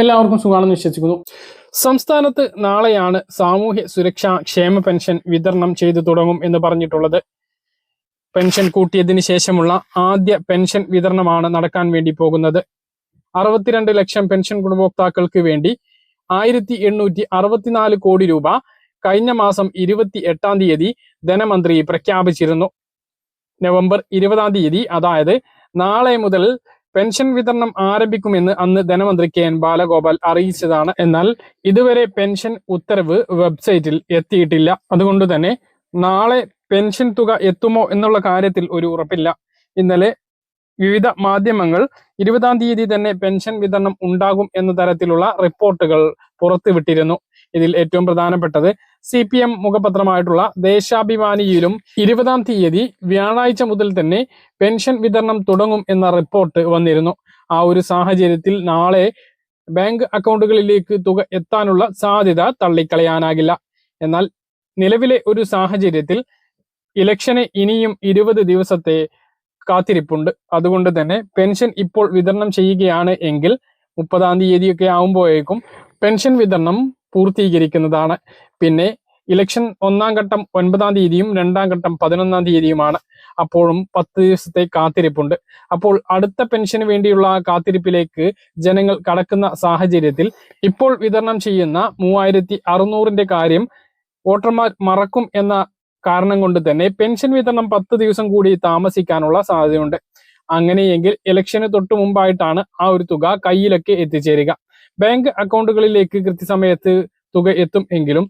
എല്ലാവർക്കും സുഖമാണെന്ന് വിശ്വസിക്കുന്നു. സംസ്ഥാനത്ത് നാളെയാണ് സാമൂഹ്യ സുരക്ഷാ ക്ഷേമ പെൻഷൻ വിതരണം ചെയ്തു തുടങ്ങും എന്ന് പറഞ്ഞിട്ടുള്ളത്. പെൻഷൻ കൂട്ടിയതിന് ശേഷമുള്ള ആദ്യ പെൻഷൻ വിതരണമാണ് നടക്കാൻ വേണ്ടി പോകുന്നത്. അറുപത്തിരണ്ട് ലക്ഷം പെൻഷൻ ഗുണഭോക്താക്കൾക്ക് വേണ്ടി ആയിരത്തി എണ്ണൂറ്റി അറുപത്തിനാല് കോടി രൂപ കഴിഞ്ഞ മാസം ഇരുപത്തി എട്ടാം തീയതി ധനമന്ത്രി പ്രഖ്യാപിച്ചിരുന്നു. നവംബർ ഇരുപതാം തീയതി അതായത് നാളെ മുതൽ പെൻഷൻ വിതരണം ആരംഭിക്കുമെന്ന് അന്ന് ധനമന്ത്രി കെ എൻ ബാലഗോപാൽ അറിയിച്ചതാണ്. എന്നാൽ ഇതുവരെ പെൻഷൻ ഉത്തരവ് വെബ്സൈറ്റിൽ എത്തിയിട്ടില്ല. അതുകൊണ്ട് തന്നെ നാളെ പെൻഷൻ തുക എത്തുമോ എന്നുള്ള കാര്യത്തിൽ ഒരു ഉറപ്പില്ല. ഇന്നലെ വിവിധ മാധ്യമങ്ങൾ ഇരുപതാം തീയതി തന്നെ പെൻഷൻ വിതരണം ഉണ്ടാകും എന്ന തരത്തിലുള്ള റിപ്പോർട്ടുകൾ പുറത്തുവിട്ടിരുന്നു. ഇതിൽ ഏറ്റവും പ്രധാനപ്പെട്ടത് സി പി എം മുഖപത്രമായിട്ടുള്ള ദേശാഭിമാനിയിലും ഇരുപതാം തീയതി വ്യാഴാഴ്ച മുതൽ തന്നെ പെൻഷൻ വിതരണം തുടങ്ങും എന്ന റിപ്പോർട്ട് വന്നിരുന്നു. ആ ഒരു സാഹചര്യത്തിൽ നാളെ ബാങ്ക് അക്കൗണ്ടുകളിലേക്ക് തുക എത്താനുള്ള സാധ്യത തള്ളിക്കളയാനാകില്ല. എന്നാൽ നിലവിലെ ഒരു സാഹചര്യത്തിൽ ഇലക്ഷന് ഇനിയും ഇരുപത് ദിവസത്തെ കാത്തിരിപ്പുണ്ട്. അതുകൊണ്ട് തന്നെ പെൻഷൻ ഇപ്പോൾ വിതരണം ചെയ്യുകയാണ് എങ്കിൽ മുപ്പതാം തീയതിയൊക്കെ ആവുമ്പോഴേക്കും പെൻഷൻ വിതരണം പൂർത്തീകരിക്കുന്നതാണ്. പിന്നെ ഇലക്ഷൻ ഒന്നാം ഘട്ടം ഒൻപതാം തീയതിയും രണ്ടാം ഘട്ടം പതിനൊന്നാം തീയതിയുമാണ് അപ്പോഴും പത്ത് ദിവസത്തെ കാത്തിരിപ്പുണ്ട്. അപ്പോൾ അടുത്ത പെൻഷന് വേണ്ടിയുള്ള ആ കാത്തിരിപ്പിലേക്ക് ജനങ്ങൾ കടക്കുന്ന സാഹചര്യത്തിൽ ഇപ്പോൾ വിതരണം ചെയ്യുന്ന മൂവായിരത്തി അറുന്നൂറിന്റെ കാര്യം വോട്ടർമാർ മറക്കും എന്ന കാരണം കൊണ്ട് തന്നെ പെൻഷൻ വിതരണം പത്ത് ദിവസം കൂടി താമസിക്കാനുള്ള സാധ്യതയുണ്ട്. അങ്ങനെയെങ്കിൽ ഇലക്ഷന് തൊട്ടു മുമ്പായിട്ടാണ് ആ ഒരു തുക കയ്യിലൊക്കെ എത്തിച്ചേരുക. ബാങ്ക് അക്കൗണ്ടുകളിലേക്ക് കൃത്യസമയത്ത് തുക എത്തും എങ്കിലും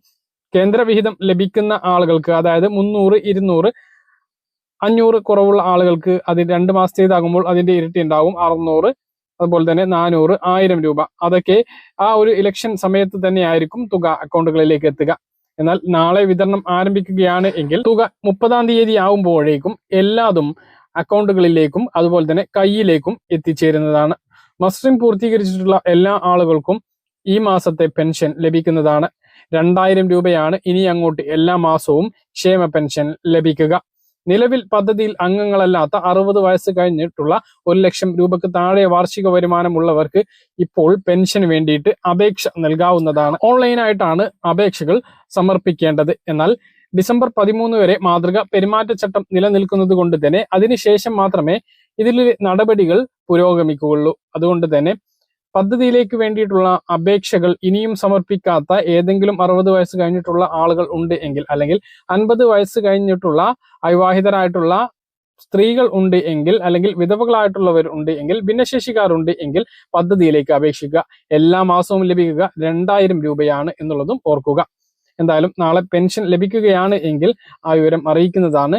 കേന്ദ്രവിഹിതം ലഭിക്കുന്ന ആളുകൾക്ക് അതായത് മുന്നൂറ് ഇരുന്നൂറ് അഞ്ഞൂറ് കുറവുള്ള ആളുകൾക്ക് അത് രണ്ട് മാസത്തേതാകുമ്പോൾ അതിന്റെ ഇരട്ടി ഉണ്ടാവും. അറുന്നൂറ് അതുപോലെ തന്നെ നാനൂറ് ആയിരം രൂപ. അതൊക്കെ ആ ഒരു ഇലക്ഷൻ സമയത്ത് തന്നെ ആയിരിക്കും തുക അക്കൗണ്ടുകളിലേക്ക് എത്തുക. എന്നാൽ നാളെ വിതരണം ആരംഭിക്കുകയാണ് എങ്കിൽ തുക മുപ്പതാം തീയതി ആവുമ്പോഴേക്കും എല്ലാതും അക്കൗണ്ടുകളിലേക്കും അതുപോലെ തന്നെ കയ്യിലേക്കും എത്തിച്ചേരുന്നതാണ്. മസ്റ്റിംഗ് പൂർത്തീകരിച്ചിട്ടുള്ള എല്ലാ ആളുകൾക്കും ഈ മാസത്തെ പെൻഷൻ ലഭിക്കുന്നതാണ്. രണ്ടായിരം രൂപയാണ് ഇനി അങ്ങോട്ട് എല്ലാ മാസവും ക്ഷേമ പെൻഷൻ ലഭിക്കുക. നിലവിൽ പദ്ധതിയിൽ അംഗങ്ങളല്ലാത്ത അറുപത് വയസ്സ് കഴിഞ്ഞിട്ടുള്ള ഒരു ലക്ഷം രൂപക്ക് താഴെ വാർഷിക വരുമാനമുള്ളവർക്ക് ഇപ്പോൾ പെൻഷന് വേണ്ടിയിട്ട് അപേക്ഷ നൽകാവുന്നതാണ്. ഓൺലൈനായിട്ടാണ് അപേക്ഷകൾ സമർപ്പിക്കേണ്ടത്. എന്നാൽ ഡിസംബർ പതിമൂന്ന് വരെ മാതൃക പെരുമാറ്റച്ചട്ടം നിലനിൽക്കുന്നത് കൊണ്ട് തന്നെ അതിനുശേഷം മാത്രമേ ഇതിൽ നടപടികൾ പുരോഗമിക്കുകയുള്ളൂ. അതുകൊണ്ട് തന്നെ പദ്ധതിയിലേക്ക് വേണ്ടിയിട്ടുള്ള അപേക്ഷകൾ ഇനിയും സമർപ്പിക്കാത്ത ഏതെങ്കിലും അറുപത് വയസ്സ് കഴിഞ്ഞിട്ടുള്ള ആളുകൾ ഉണ്ട് എങ്കിൽ അല്ലെങ്കിൽ അൻപത് വയസ്സ് കഴിഞ്ഞിട്ടുള്ള അവിവാഹിതരായിട്ടുള്ള സ്ത്രീകൾ ഉണ്ട് എങ്കിൽ അല്ലെങ്കിൽ വിധവകളായിട്ടുള്ളവർ ഉണ്ട് എങ്കിൽ ഭിന്നശേഷിക്കാരുണ്ട് എങ്കിൽ പദ്ധതിയിലേക്ക് അപേക്ഷിക്കുക. എല്ലാ മാസവും ലഭിക്കുക രണ്ടായിരം രൂപയാണ് എന്നുള്ളതും ഓർക്കുക. എന്തായാലും നാളെ പെൻഷൻ ലഭിക്കുകയാണ് എങ്കിൽ ആ വിവരം അറിയിക്കുന്നതാണ്.